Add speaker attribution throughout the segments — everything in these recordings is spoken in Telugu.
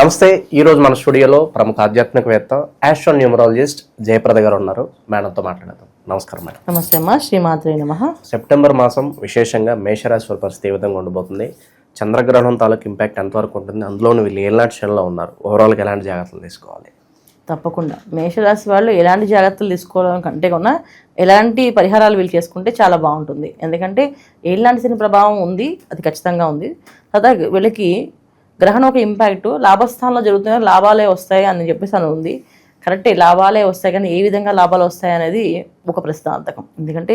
Speaker 1: నమస్తే ఈరోజు మన స్టూడియోలో ప్రముఖ ఆధ్యాత్మికవేత్త యాస్ట్రో న్యూమరాలజిస్ట్ జయప్రద గారు ఉన్నారు. మేడంతో మాట్లాడదాం నమస్కారం మేడం.
Speaker 2: నమస్తే అమ్మా శ్రీమాత్రే నమ.
Speaker 1: సెప్టెంబర్ మాసం విశేషంగా మేషరాశి వారి పరిస్థితి ఏ విధంగా ఉండబోతుంది? చంద్రగ్రహణం తాలూకు ఇంపాక్ట్ ఎంతవరకు ఉంటుంది? అందులోని వీళ్ళు ఏలాంటి క్షణంలో ఉన్నారు? ఓవరాల్గా ఎలాంటి జాగ్రత్తలు తీసుకోవాలి?
Speaker 2: తప్పకుండా. మేషరాశి వాళ్ళు ఎలాంటి జాగ్రత్తలు తీసుకోవడం కంటే కూడా ఎలాంటి పరిహారాలు వీళ్ళు చేసుకుంటే చాలా బాగుంటుంది. ఎందుకంటే ఎలాంటి శని ప్రభావం ఉంది అది ఖచ్చితంగా ఉంది. తర్వాత వీళ్ళకి గ్రహణం ఒక ఇంపాక్ట్ లాభస్థానంలో జరుగుతున్న లాభాలే వస్తాయి అని చెప్పేసి అని ఉంది. కరెక్టే లాభాలే వస్తాయి కానీ ఏ విధంగా లాభాలు వస్తాయి అనేది ఒక ప్రశ్నార్థకం. ఎందుకంటే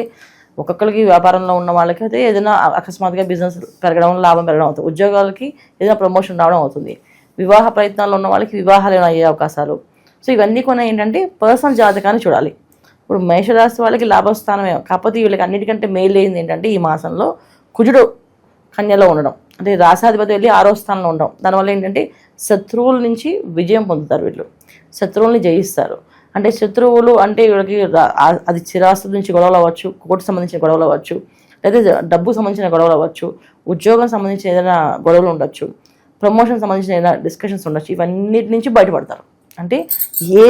Speaker 2: ఒక్కొక్కరికి వ్యాపారంలో ఉన్న వాళ్ళకి అయితే ఏదైనా అకస్మాత్తుగా బిజినెస్ పెరగడం లాభం పెరగడం అవుతుంది. ఉద్యోగాలకి ఏదైనా ప్రమోషన్ రావడం అవుతుంది. వివాహ ప్రయత్నాల్లో ఉన్న వాళ్ళకి వివాహాలు ఏమైనా అయ్యే అవకాశాలు. సో ఇవన్నీ కొన్ని ఏంటంటే పర్సనల్ జాతకాన్ని చూడాలి. ఇప్పుడు మేషరాశి వాళ్ళకి లాభస్థానమే. కాకపోతే వీళ్ళకి అన్నిటికంటే మేలు ఏంది ఏంటంటే ఈ మాసంలో కుజుడు కన్యలో ఉండడం. అంటే రాసాధిపతి వెళ్ళి ఆరో స్థానంలో ఉండడం. దానివల్ల ఏంటంటే శత్రువుల నుంచి విజయం పొందుతారు వీళ్ళు. శత్రువుల్ని జయిస్తారు. అంటే శత్రువులు అంటే వీళ్ళకి అది చిరాస్తు నుంచి గొడవలు అవ్వచ్చు కోర్టు సంబంధించిన గొడవలు అవ్వచ్చు లేదా డబ్బుకు సంబంధించిన గొడవలు అవ్వచ్చు ఉద్యోగం సంబంధించిన ఏదైనా గొడవలు ఉండొచ్చు ప్రమోషన్ సంబంధించిన ఏదైనా డిస్కషన్స్ ఉండొచ్చు ఇవన్నిటి నుంచి బయటపడతారు. అంటే ఏ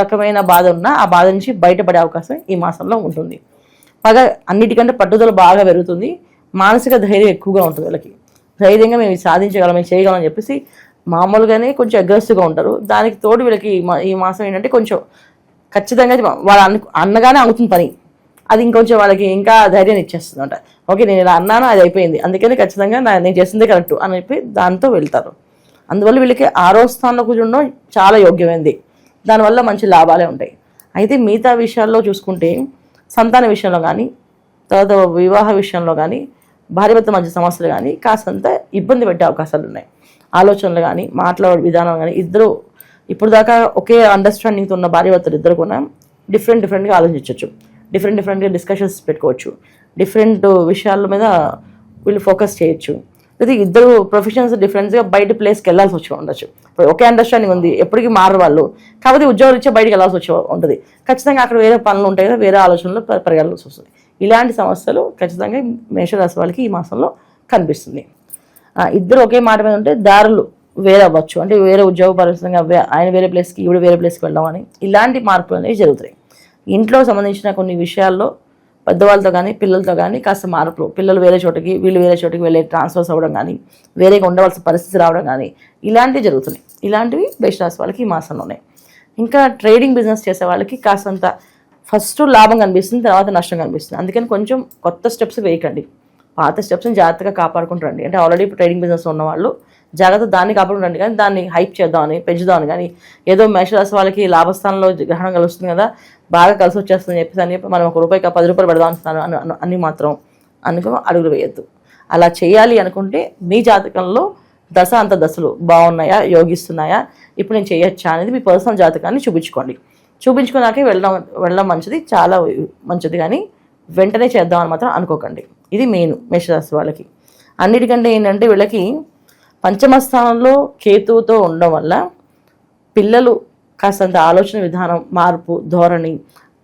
Speaker 2: రకమైన బాధ ఉన్నా ఆ బాధ నుంచి బయటపడే అవకాశం ఈ మాసంలో ఉంటుంది. పైగా అన్నిటికంటే పట్టుదల బాగా పెరుగుతుంది. మానసిక ధైర్యం ఎక్కువగా ఉంటుంది వీళ్ళకి. ధైర్యంగా మేము సాధించగలం మేము చేయగలం అని చెప్పేసి మామూలుగానే కొంచెం అగ్రెసివ్గా ఉంటారు. దానికి తోడు వీళ్ళకి ఈ మా- ఈ మాసం ఏంటంటే కొంచెం ఖచ్చితంగా వాళ్ళు అన్న అన్నగానే అవుతుంది పని. అది ఇంకొంచెం వాళ్ళకి ఇంకా ధైర్యాన్ని ఇచ్చేస్తుంది అంట ఓకే నేను ఇలా అన్నాను అది అయిపోయింది. అందుకని ఖచ్చితంగా నా- నేను చేసిందే కరెక్ట్ అని చెప్పి దాంతో వెళ్తారు. అందువల్ల వీళ్ళకి ఆరో స్థానంలో కూర్చుండడం చాలా యోగ్యమైంది. దానివల్ల మంచి లాభాలే ఉంటాయి. అయితే మిగతా విషయాల్లో చూసుకుంటే సంతాన విషయంలో కానీ తర్వాత వివాహ విషయంలో కానీ భార్యభర్త మధ్య సమస్యలు కానీ కాస్తంత ఇబ్బంది పెట్టే అవకాశాలు ఉన్నాయి. ఆలోచనలు కానీ మాట్లాడే విధానం కానీ ఇద్దరు ఇప్పుడు దాకా ఒకే అండర్స్టాండింగ్తో ఉన్న భార్యభర్తలు ఇద్దరు కూడా డిఫరెంట్ డిఫరెంట్గా ఆలోచించవచ్చు డిఫరెంట్ డిఫరెంట్గా డిస్కషన్స్ పెట్టుకోవచ్చు. డిఫరెంట్ విషయాల మీద వీళ్ళు ఫోకస్ చేయొచ్చు. లేదా ఇద్దరు ప్రొఫెషన్స్ డిఫరెన్స్గా బయట ప్లేస్కి వెళ్ళాల్సి వచ్చి ఉండొచ్చు. ఇప్పుడు ఒకే అండర్స్టాండింగ్ ఉంది ఎప్పటికీ మారరు వాళ్ళు. కాకపోతే ఉద్యోగం ఇచ్చే బయటకు వెళ్ళాల్సి వచ్చి ఉంటుంది. ఖచ్చితంగా అక్కడ వేరే పనులు ఉంటాయి కదా వేరే ఆలోచనలు పె- పెరగాల్సి వస్తుంది ఇలాంటి సమస్యలు ఖచ్చితంగా మేషరాశి వాళ్ళకి ఈ మాసంలో కనిపిస్తుంది. ఇద్దరు ఒకే మాట మీద ఉంటే దారులు వేరే అవ్వచ్చు అంటే వేరే ఉద్యోగ పరిస్థితిగా ఆయన వేరే ప్లేస్కి ఇవిడ వేరే ప్లేస్కి వెళ్ళామని ఇలాంటి మార్పులు అనేవి జరుగుతాయి. ఇంట్లో సంబంధించిన కొన్ని విషయాల్లో పెద్దవాళ్ళతో కానీ పిల్లలతో కానీ కాస్త మార్పులు. పిల్లలు వేరే చోటకి వీళ్ళు వేరే చోటకి వెళ్ళే ట్రాన్స్ఫర్స్ అవ్వడం కానీ వేరేగా ఉండవలసిన పరిస్థితి రావడం కానీ ఇలాంటివి జరుగుతున్నాయి. ఇలాంటివి బేషరాశి వాళ్ళకి ఈ మాసంలో ఉన్నాయి ఇంకా ట్రేడింగ్ బిజినెస్ చేసే వాళ్ళకి కాస్తంత ఫస్ట్ లాభం కనిపిస్తుంది తర్వాత నష్టం కనిపిస్తుంది. అందుకని కొంచెం కొత్త స్టెప్స్ వేయకండి. పాత స్టెప్స్ని జాగ్రత్తగా కాపాడుకుంటారండి అంటే ఆల్రెడీ ట్రేడింగ్ బిజినెస్ ఉన్న వాళ్ళు జాగ్రత్త దాన్ని కాపాడుకుంటారండి కానీ దాన్ని హైప్ చేద్దామని పెంచుదామని కానీ ఏదో మేషరాశి వాళ్ళకి లాభస్థానంలో గ్రహణం కలుస్తుంది కదా బాగా కలిసి వచ్చేస్తుంది చెప్పేసి అని చెప్పి మనం ఒక రూపాయికి పది రూపాయలు పెడదాం అని అని- అని మాత్రం అనుకో అడుగులు వేయద్దు. అలా చేయాలి అనుకుంటే మీ జాతకంలో దశ అంత దశలు బాగున్నాయా యోగిస్తున్నాయా ఇప్పుడు నేను చేయొచ్చా అనేది మీ పర్సనల్ జాతకాన్ని చూపించుకోండి. చూపించుకున్నాకే వెళ్ళడం వెళ్ళడం మంచిది చాలా మంచిది కానీ వెంటనే చేద్దామని మాత్రం అనుకోకండి. ఇది మెయిన్ మేషరాశి వాళ్ళకి. అన్నిటికంటే ఏంటంటే వీళ్ళకి పంచమ స్థానంలో కేతువుతో ఉండడం వల్ల పిల్లలు కాస్తంత ఆలోచన విధానం మార్పు ధోరణి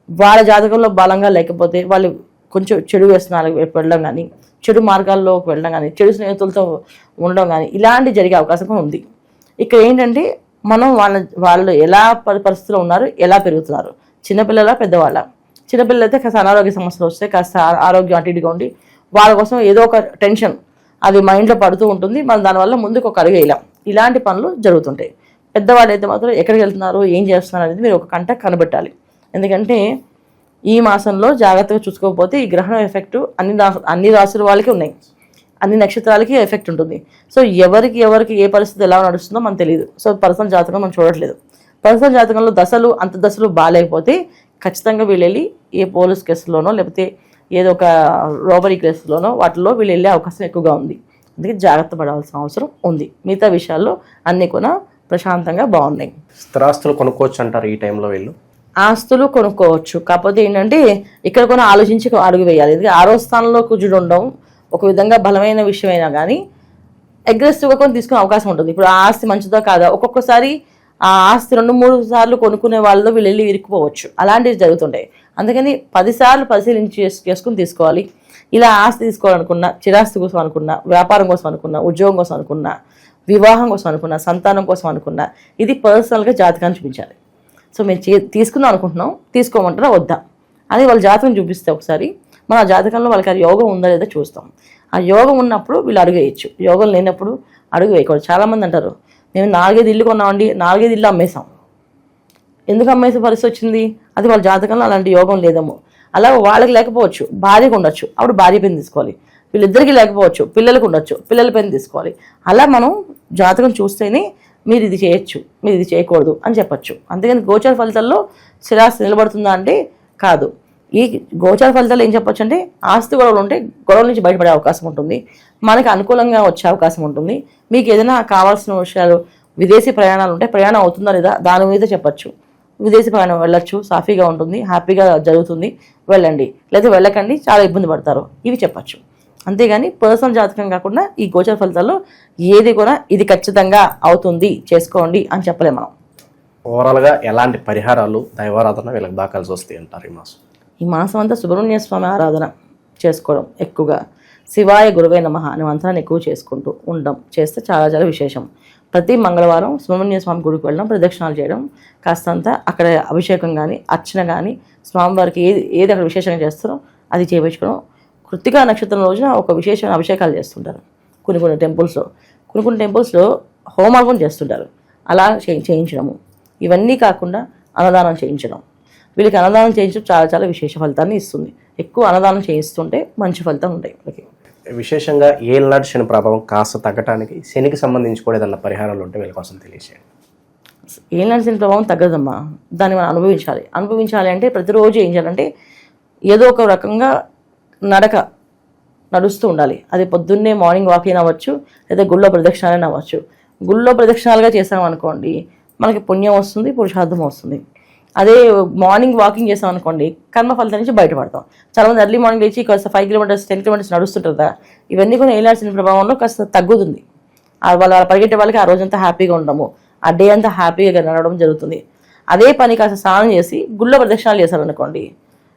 Speaker 2: వాళ్ళ జాతకంలో బలంగా లేకపోతే వాళ్ళు కొంచెం చెడు వ్యసనాలకు వెళ్ళడం కానీ చెడు మార్గాల్లోకి వెళ్ళడం కానీ చెడు స్నేహితులతో ఉండడం కానీ ఇలాంటి జరిగే అవకాశం ఉంది. ఇక్కడ ఏంటంటే మనం వాళ్ళ వాళ్ళు ఎలా పరి- ఉన్నారు ఎలా పెరుగుతున్నారు. చిన్నపిల్లల పెద్దవాళ్ళ. చిన్నపిల్లలు అయితే కాస్త అనారోగ్య సమస్యలు వస్తే కాస్త ఆరోగ్యం అటు ఇటుగా ఉండి వాళ్ళ కోసం ఏదో ఒక టెన్షన్ అది మైండ్లో పడుతూ ఉంటుంది. మనం దానివల్ల ముందుకు ఒక అడుగు ఇలాంటి పనులు జరుగుతుంటాయి. పెద్దవాళ్ళు అయితే మాత్రం ఎక్కడికి వెళ్తున్నారు ఏం చేస్తున్నారు అనేది మీరు ఒక కంట కనిపెట్టాలి. ఎందుకంటే ఈ మాసంలో జాగ్రత్తగా చూసుకోకపోతే ఈ గ్రహణం ఎఫెక్ట్ అన్ని అన్ని రాసుల వాళ్ళకి ఉన్నాయి. అన్ని నక్షత్రాలకి ఎఫెక్ట్ ఉంటుంది. సో ఎవరికి ఎవరికి ఏ పరిస్థితి ఎలా నడుస్తుందో మనకు తెలియదు సో పర్సనల్ జాతకం మనం చూడట్లేదు. పర్సనల్ జాతకంలో దశలు అంత దశలు బాగాలేకపోతే ఖచ్చితంగా వీళ్ళు వెళ్ళి ఏ పోలీస్ కేసులోనో లేకపోతే ఏదో ఒక రోబరీ కేసులోనో వాటిలో వీళ్ళు వెళ్ళే అవకాశం ఎక్కువగా ఉంది. అందుకే జాగ్రత్త పడాల్సిన అవసరం ఉంది. మిగతా విషయాల్లో అన్నీ కూడా ప్రశాంతంగా బాగున్నాయి.
Speaker 1: స్థిరాస్తులు కొనుక్కోవచ్చు అంటారు ఈ టైంలో వీళ్ళు?
Speaker 2: ఆస్తులు కొనుక్కోవచ్చు. కాకపోతే ఏంటంటే ఇక్కడ కూడా ఆలోచించి అడుగు వేయాలి. ఎందుకంటే ఆరో స్థానంలో కుజుడు ఉండడం ఒక విధంగా బలమైన విషయమైనా కానీ అగ్రెసివ్గా కొని తీసుకునే అవకాశం ఉంటుంది. ఇప్పుడు ఆ ఆస్తి మంచిదో కాదా ఒక్కొక్కసారి ఆ ఆస్తి రెండు మూడు సార్లు కొనుక్కునే వాళ్ళలో వీళ్ళు వెళ్ళి ఇరుక్కుపోవచ్చు. అలాంటివి జరుగుతుంటాయి. అందుకని పదిసార్లు పరిశీలించి చేసుకుని తీసుకోవాలి. ఇలా ఆస్తి తీసుకోవాలనుకున్నా చిరాస్తి కోసం అనుకున్నా వ్యాపారం కోసం అనుకున్నా ఉద్యోగం కోసం అనుకున్నా వివాహం కోసం అనుకున్నా సంతానం కోసం అనుకున్నా ఇది పర్సనల్గా జాతకాన్ని చూపించాలి. సో మేము తీసుకుందాం అనుకుంటున్నాం తీసుకోమంటారా వద్దా? అని వాళ్ళ జాతకం చూపిస్తే ఒకసారి మన జాతకంలో వాళ్ళకి అది యోగం ఉందా లేదా చూస్తాం. ఆ యోగం ఉన్నప్పుడు వీళ్ళు అడుగు వేయచ్చు యోగం లేనప్పుడు అడుగు వేయకూడదు. చాలామంది అంటారు మేము నాలుగైదు ఇల్లు కొన్నామండి నాలుగైదు ఇల్లు అమ్మేసాం ఎందుకు అమ్మేసే పరిస్థితి వచ్చింది? అది వాళ్ళ జాతకంలో అలాంటి యోగం లేదేమో. అలా వాళ్ళకి లేకపోవచ్చు. భార్యకు ఉండొచ్చు. అప్పుడు భార్య పెన్ తీసుకోవాలి. వీళ్ళిద్దరికీ లేకపోవచ్చు. పిల్లలకు ఉండొచ్చు. పిల్లల పెన్ తీసుకోవాలి. అలా మనం జాతకం చూస్తేనే మీరు ఇది చేయొచ్చు. మీరు ఇది చేయకూడదు అని చెప్పొచ్చు. అంతేగాని గోచర ఫలితాల్లో శిరాస్తి నిలబడుతుందా అంటే కాదు. ఈ గోచార ఫలితాలు ఏం చెప్పొచ్చు అంటే ఆస్తి గొడవలు ఉంటే గొడవల నుంచి బయటపడే అవకాశం ఉంటుంది. మనకి అనుకూలంగా వచ్చే అవకాశం ఉంటుంది. మీకు ఏదైనా కావాల్సిన విషయాలు విదేశీ ప్రయాణాలు ఉంటే ప్రయాణం అవుతుందా లేదా దాని మీద చెప్పచ్చు. విదేశీ ప్రయాణం వెళ్ళొచ్చు సాఫీగా ఉంటుంది హ్యాపీగా జరుగుతుంది వెళ్ళండి. లేదా వెళ్ళకండి చాలా ఇబ్బంది పడతారు. ఇవి చెప్పచ్చు. అంతేగాని పర్సనల్ జాతకం కాకుండా ఈ గోచర ఫలితాల్లో ఏది కూడా ఇది ఖచ్చితంగా అవుతుంది చేసుకోండి అని చెప్పలేము మనం.
Speaker 1: ఓవరాల్గా ఎలాంటి పరిహారాలు దైవారాధన వీళ్ళకి బాగా కలిసి వస్తాయి అంటారు ఈ మాసం.
Speaker 2: ఈ మాసం అంతా సుబ్రహ్మణ్య స్వామి ఆరాధన చేసుకోవడం ఎక్కువగా. శివాయ గురువే నమ అనే మంత్రాన్ని ఎక్కువ చేసుకుంటూ ఉండడం చేస్తే చాలా చాలా విశేషం. ప్రతి మంగళవారం సుబ్రహ్మణ్య స్వామి గుడికి వెళ్ళడం ప్రదక్షిణాలు చేయడం కాస్తంత అక్కడ అభిషేకం కానీ అర్చన కానీ స్వామివారికి ఏది ఏది అక్కడ విశేషంగా చేస్తారో అది చేయించుకోవడం కృతికా నక్షత్రం రోజున ఒక విశేషమైన అభిషేకాలు చేస్తుంటారు. కొన్ని కొన్ని టెంపుల్స్లో కొన్ని కొన్ని టెంపుల్స్లో హోమాలు కూడా చేస్తుంటారు. అలా చేయి చేయించడము. ఇవన్నీ కాకుండా అన్నదానం చేయించడం. వీళ్ళకి అన్నదానం చేయించడం చాలా చాలా విశేష ఫలితాన్ని ఇస్తుంది. ఎక్కువ అన్నదానం చేయిస్తుంటే మంచి ఫలితం ఉంటాయి. వీళ్ళకి
Speaker 1: విశేషంగా ఏళ్ళనాటి శని ప్రభావం కాస్త తగ్గటానికి శనికి సంబంధించి కూడా ఏదన్నా పరిహారాలు ఉంటే వీళ్ళ కోసం తెలియజేయండి.
Speaker 2: ఏం నడిచిన ప్రభావం తగ్గదమ్మా. దాన్ని మనం అనుభవించాలి. అనుభవించాలి అంటే ప్రతిరోజు ఏం చేయాలంటే ఏదో ఒక రకంగా నడక నడుస్తూ ఉండాలి. అది పొద్దున్నే మార్నింగ్ వాకింగ్ అవ్వచ్చు లేదా గుళ్ళో ప్రదక్షిణాలైనా అవ్వచ్చు. గుళ్ళో ప్రదక్షిణాలుగా చేసామనుకోండి మనకి పుణ్యం వస్తుంది పురుషార్థం వస్తుంది. అదే మార్నింగ్ వాకింగ్ చేసాం అనుకోండి కర్మ ఫలితం నుంచి బయటపడతాం. చాలా మంది ఎర్లీ మార్నింగ్ లేచి కాస్త ఫైవ్ కిలోమీటర్స్ టెన్ కిలోమీటర్స్ నడుస్తుంటారు కదా ఇవన్నీ కూడా ఏలాల్సిన ప్రభావంలో కాస్త తగ్గుతుంది. వాళ్ళ పరిగెట్టే వాళ్ళకి ఆ రోజంతా హ్యాపీగా ఉండము. ఆ డే అంతా హ్యాపీగా నడవడం జరుగుతుంది. అదే పని కాస్త స్నానం చేసి గుళ్ళో ప్రదక్షిణాలు చేశారనుకోండి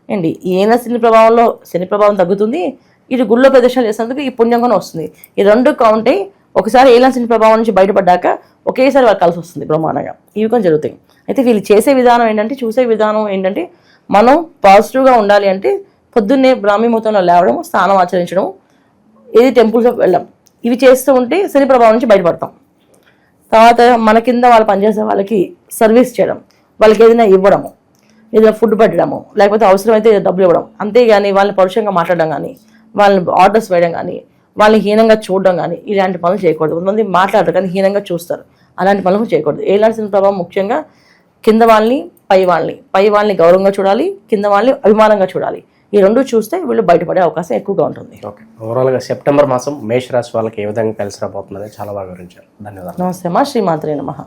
Speaker 2: ఏంటి ఏనా శని ప్రభావంలో శని ప్రభావం తగ్గుతుంది ఇటు గుళ్ళో ప్రదక్షిణాలు చేసినందుకు ఈ పుణ్యం కూడా వస్తుంది. ఈ రెండు కౌంట్ ఒకసారి ఏలిన ప్రభావం నుంచి బయటపడ్డాక ఒకేసారి వాళ్ళకి కలిసి వస్తుంది బ్రహ్మాండంగా. ఇవి కొన్ని జరుగుతాయి. అయితే వీళ్ళు చేసే విధానం ఏంటంటే చూసే విధానం ఏంటంటే మనం పాజిటివ్గా ఉండాలి అంటే పొద్దున్నే బ్రాహ్మీ లేవడం స్నానం ఆచరించడం ఏది టెంపుల్స్కి వెళ్ళడం. ఇవి చేస్తూ ఉంటే శని ప్రభావం నుంచి బయటపడతాం. తర్వాత మన కింద వాళ్ళు పనిచేసే వాళ్ళకి సర్వీస్ చేయడం వాళ్ళకి ఏదైనా ఇవ్వడము ఏదైనా ఫుడ్ పెట్టడము లేకపోతే అవసరమైతే డబ్బులు ఇవ్వడం. అంతేగాని వాళ్ళని పరుషంగా మాట్లాడడం కానీ వాళ్ళని ఆర్డర్స్ వేయడం కానీ వాళ్ళని హీనంగా చూడడం కానీ ఇలాంటి పనులు చేయకూడదు. కొంతమంది మాట్లాడరు కానీ హీనంగా చూస్తారు. అలాంటి పనులు చేయకూడదు. ఏలాంటి ప్రభావం ముఖ్యంగా కింద వాళ్ళని పై వాళ్ళని పై వాళ్ళని గౌరవంగా చూడాలి కింద వాళ్ళని అభిమానంగా చూడాలి. ఈ రెండు చూస్తే వీళ్ళు బయటపడే అవకాశం ఎక్కువగా ఉంటుంది.
Speaker 1: ఓకే. ఓవరాల్గా సెప్టెంబర్ మాసం మేషరాశి వాళ్ళకి ఏ విధంగా కలిసి రాబోతుందని చాలా బాగా వివరించారు. ధన్యవాదాలు.
Speaker 2: నమస్తే మా శ్రీమాత్రే నమః.